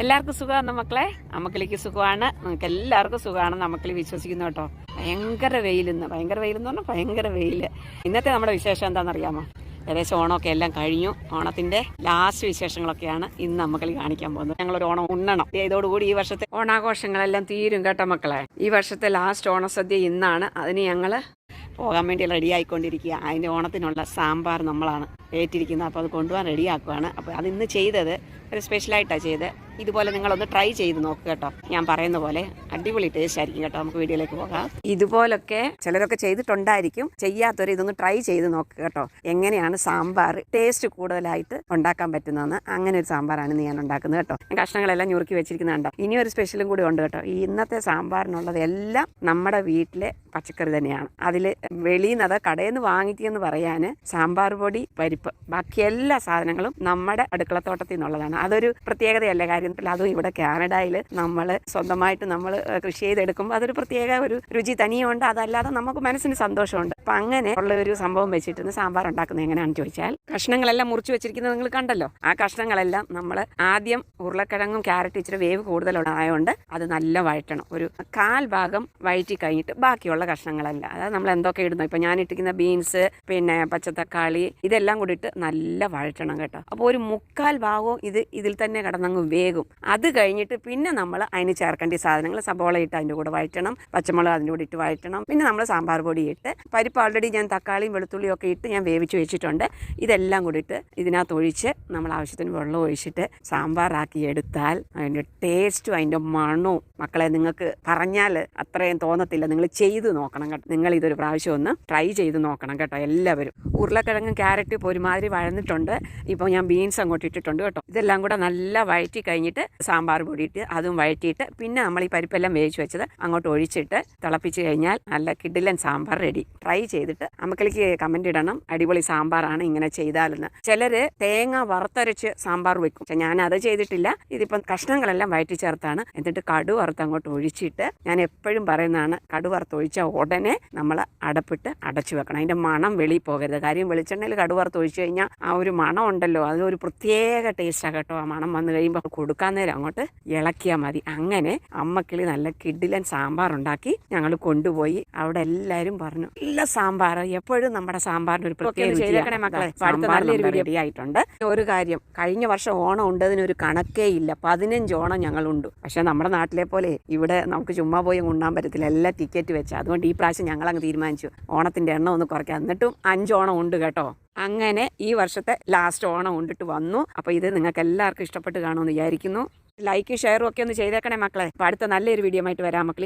എല്ലാവർക്കും സുഖമാണ് മക്കളെ? അമ്മക്കിലേക്ക് സുഖമാണ്. നമുക്ക് എല്ലാവർക്കും സുഖമാണെന്ന് അമ്മക്കിളി വിശ്വസിക്കുന്നു കേട്ടോ. ഭയങ്കര വെയിലിന്ന്. ഭയങ്കര വെയിലെന്ന് പറഞ്ഞാൽ ഭയങ്കര വെയിൽ ഇന്നത്തെ നമ്മുടെ വിശേഷം എന്താണെന്നറിയാമോ? ഏകദേശം ഓണമൊക്കെ എല്ലാം കഴിഞ്ഞു. ഓണത്തിന്റെ ലാസ്റ്റ് വിശേഷങ്ങളൊക്കെയാണ് ഇന്ന് അമ്മക്കളി കാണിക്കാൻ പോകുന്നത്. ഞങ്ങളൊരു ഓണം ഉണ്ണണം. ഇതോടുകൂടി ഈ വർഷത്തെ ഓണാഘോഷങ്ങളെല്ലാം തീരും കേട്ടോ മക്കളെ. ഈ വർഷത്തെ ലാസ്റ്റ് ഓണസദ്യ ഇന്നാണ്. അതിന് ഞങ്ങൾ പോകാൻ വേണ്ടി റെഡി ആയിക്കൊണ്ടിരിക്കുക അതിന്റെ ഓണത്തിനുള്ള സാമ്പാർ നമ്മളാണ് ഏറ്റിരിക്കുന്നത്. അപ്പോൾ അത് കൊണ്ടുപോകാൻ റെഡി ആക്കുവാണ് അപ്പോൾ അത് ഇന്ന് ചെയ്തത് ഒരു സ്പെഷ്യലായിട്ടാണ് ചെയ്ത്. ഇതുപോലെ നിങ്ങളൊന്ന് ട്രൈ ചെയ്ത് നോക്കുക കേട്ടോ. ഞാൻ പറയുന്ന പോലെ അടിപൊളി ടേസ്റ്റ് ആയിരിക്കും കേട്ടോ. നമുക്ക് വീഡിയോയിലേക്ക് പോകാം. ഇതുപോലൊക്കെ ചിലരൊക്കെ ചെയ്തിട്ടുണ്ടായിരിക്കും. ചെയ്യാത്തവർ ഇതൊന്ന് ട്രൈ ചെയ്ത് നോക്കുക കേട്ടോ. എങ്ങനെയാണ് സാമ്പാർ ടേസ്റ്റ് കൂടുതലായിട്ട് ഉണ്ടാക്കാൻ പറ്റുന്നതെന്ന്. അങ്ങനെ ഒരു സാമ്പാറാണ് ഇന്ന് ഞാൻ ഉണ്ടാക്കുന്നത് കേട്ടോ. ഞാൻ കഷ്ണങ്ങളെല്ലാം ഞുറുക്കി വെച്ചിരിക്കുന്നത് കണ്ടോ? ഇനി ഒരു സ്പെഷ്യലും കൂടി ഉണ്ട് കേട്ടോ. ഈ ഇന്നത്തെ സാമ്പാറിനുള്ളത് എല്ലാം നമ്മുടെ വീട്ടിലെ പച്ചക്കറി തന്നെയാണ്. അതിൽ വെളിയിൽ നിന്ന് അത് കടയിൽ നിന്ന് വാങ്ങിക്കുകയെന്ന് പറയാൻ സാമ്പാർ പൊടി ബാക്കി എല്ലാ സാധനങ്ങളും നമ്മുടെ അടുക്കളത്തോട്ടത്തിൽ നിന്നുള്ളതാണ്. അതൊരു പ്രത്യേകതയല്ല കാര്യത്തിൽ അതും ഇവിടെ കാനഡയിൽ നമ്മൾ സ്വന്തമായിട്ട് നമ്മൾ കൃഷി ചെയ്തെടുക്കുമ്പോൾ അതൊരു പ്രത്യേക ഒരു രുചി തനിയുണ്ട്. അതല്ലാതെ നമുക്ക് മനസ്സിന് സന്തോഷമുണ്ട്. അപ്പം അങ്ങനെ ഉള്ള ഒരു സംഭവം വെച്ചിട്ട് സാമ്പാർ ഉണ്ടാക്കുന്നത് എങ്ങനെയാണെന്ന് ചോദിച്ചാൽ കഷ്ണങ്ങളെല്ലാം മുറിച്ച് വെച്ചിരിക്കുന്നത് നിങ്ങൾ കണ്ടല്ലോ. ആ കഷ്ണങ്ങളെല്ലാം നമ്മൾ ആദ്യം ഉരുളക്കിഴങ്ങും ക്യാരറ്റ് ഇച്ചിരി വേവ് കൂടുതലുള്ളതായതുകൊണ്ട് അത് നല്ല വഴറ്റണം. ഒരു കാൽ ഭാഗം വഴറ്റി കഴിഞ്ഞിട്ട് ബാക്കിയുള്ള കഷ്ണങ്ങളല്ല. അതായത് നമ്മൾ എന്തൊക്കെ ഇടുന്നു? ഇപ്പം ഞാൻ ഇട്ടിരിക്കുന്ന ബീൻസ് പിന്നെ പച്ചത്തക്കാളി ഇതെല്ലാം കൂടി ഇട്ട് നല്ല വഴറ്റണം കേട്ടോ. അപ്പോൾ ഒരു മുക്കാൽ ഭാഗവും ഇത് ഇതിൽ തന്നെ കിടന്നങ്ങ് വേകും. അത് കഴിഞ്ഞിട്ട് പിന്നെ നമ്മൾ അതിന് ചേർക്കേണ്ട സാധനങ്ങൾ സബോള ഇട്ട് അതിന്റെ കൂടെ വഴറ്റണം പച്ചമുളക് അതിന്റെ കൂടെ ഇട്ട് വഴറ്റണം. പിന്നെ നമ്മൾ സാമ്പാർ പൊടി ഇട്ട് പരിപ്പ് ഓൾറെഡി ഞാൻ തക്കാളിയും വെളുത്തുള്ളിയും ഒക്കെ ഇട്ട് ഞാൻ വേവിച്ച് വെച്ചിട്ടുണ്ട്. ഇതെല്ലാം കൂടി ഇട്ട് ഇതിനകത്ത് ഒഴിച്ച് നമ്മൾ ആവശ്യത്തിന് വെള്ളം ഒഴിച്ചിട്ട് സാമ്പാറാക്കി എടുത്താൽ അതിന്റെ ടേസ്റ്റും അതിന്റെ മണവും മക്കളെ നിങ്ങൾക്ക് പറഞ്ഞാൽ അത്രയും തോന്നത്തില്ല. നിങ്ങൾ ചെയ്ത് നോക്കണം കേട്ടോ. നിങ്ങൾ ഇതൊരു പ്രാവശ്യം ഒന്ന് ട്രൈ ചെയ്ത് നോക്കണം കേട്ടോ എല്ലാവരും. ഉരുളക്കിഴങ്ങും ക്യാരറ്റ് ഇപ്പോൾ ഒരുമാതിരി വഴന്നിട്ടുണ്ട്. ഇപ്പോൾ ഞാൻ ബീൻസ് അങ്ങോട്ട് ഇട്ടിട്ടുണ്ട് കേട്ടോ. ഇതെല്ലാം കൂടെ നല്ല വഴറ്റി കഴിഞ്ഞിട്ട് സാമ്പാർ പൊടിയിട്ട് അതും വഴറ്റിയിട്ട് പിന്നെ നമ്മൾ ഈ പരിപ്പെല്ലാം വേവിച്ച് വെച്ചത് അങ്ങോട്ട് ഒഴിച്ചിട്ട് തിളപ്പിച്ച് കഴിഞ്ഞാൽ നല്ല കിഡിലൻ സാമ്പാർ റെഡി ട്രൈ ചെയ്തിട്ട് അമ്മക്കളിക്ക് കമന്റ് ഇടണം. അടിപൊളി സാമ്പാറാണ് ഇങ്ങനെ ചെയ്താലെന്ന്. ചിലർ തേങ്ങ വറുത്തരച്ച് സാമ്പാർ വെക്കും. പക്ഷെ ഞാൻ അത് ചെയ്തിട്ടില്ല. ഇതിപ്പം കഷ്ണങ്ങളെല്ലാം വഴറ്റി ചേർത്താണ്. എന്നിട്ട് കടു വറുത്ത് അങ്ങോട്ട് ഒഴിച്ചിട്ട് ഞാൻ എപ്പോഴും പറയുന്നതാണ് കടു വറുത്ത് ഒഴിച്ച ഉടനെ നമ്മൾ അടപ്പിട്ട് അടച്ചു വെക്കണം. അതിന്റെ മണം വെളിയിൽ പോകരുത്. കാര്യം വെളിച്ചെണ്ണയിൽ കടു വറുത്ത് ഒഴിച്ചു കഴിഞ്ഞാൽ ആ ഒരു മണം ഉണ്ടല്ലോ അത് ഒരു പ്രത്യേക ടേസ്റ്റാണ് കേട്ടോ. ആ മണം വന്നു കഴിയുമ്പോൾ കൊടുക്കാൻ നേരം അങ്ങോട്ട് ഇളക്കിയാൽ മതി. അങ്ങനെ അമ്മക്കിളി നല്ല കിഡിലൻ സാമ്പാർ ഉണ്ടാക്കി ഞങ്ങൾ കൊണ്ടുപോയി. അവിടെ എല്ലാവരും പറഞ്ഞു നല്ല സാമ്പാർ എപ്പോഴും നമ്മുടെ സാമ്പാറിന് ഒരു പ്രത്യേക മക്കളെ. റെഡി ആയിട്ടുണ്ട്. ഒരു കാര്യം കഴിഞ്ഞ വർഷം ഓണം ഉണ്ടതിന് ഒരു കണക്കേ ഇല്ല. പതിനഞ്ച് ഓണം ഞങ്ങളുണ്ട്. പക്ഷെ നമ്മുടെ നാട്ടിലെ പോലെ ഇവിടെ നമുക്ക് ചുമ്മാ പോയി ഉണ്ണാൻ പറ്റത്തില്ല. എല്ലാ ടിക്കറ്റ് വെച്ചാൽ അതുകൊണ്ട് ഈ പ്രാവശ്യം ഞങ്ങൾ അങ്ങ് തീരുമാനിച്ചു. ഓണത്തിന്റെ എണ്ണം ഒന്ന് കുറയ്ക്കാം. എന്നിട്ടും അഞ്ചോണം ഉണ്ട് കേട്ടോ. അങ്ങനെ ഈ വർഷത്തെ ലാസ്റ്റ് ഓണം കൊണ്ടിട്ട് വന്നു. അപ്പോൾ ഇത് നിങ്ങൾക്ക് എല്ലാവർക്കും ഇഷ്ടപ്പെട്ട് കാണുമെന്ന് വിചാരിക്കുന്നു. ലൈക്ക് ഷെയറും ഒക്കെ ഒന്ന് ചെയ്തേക്കണേ മക്കളെ. അപ്പോൾ അടുത്ത നല്ലൊരു വീഡിയോ ആയിട്ട് വരാം മക്കളെ.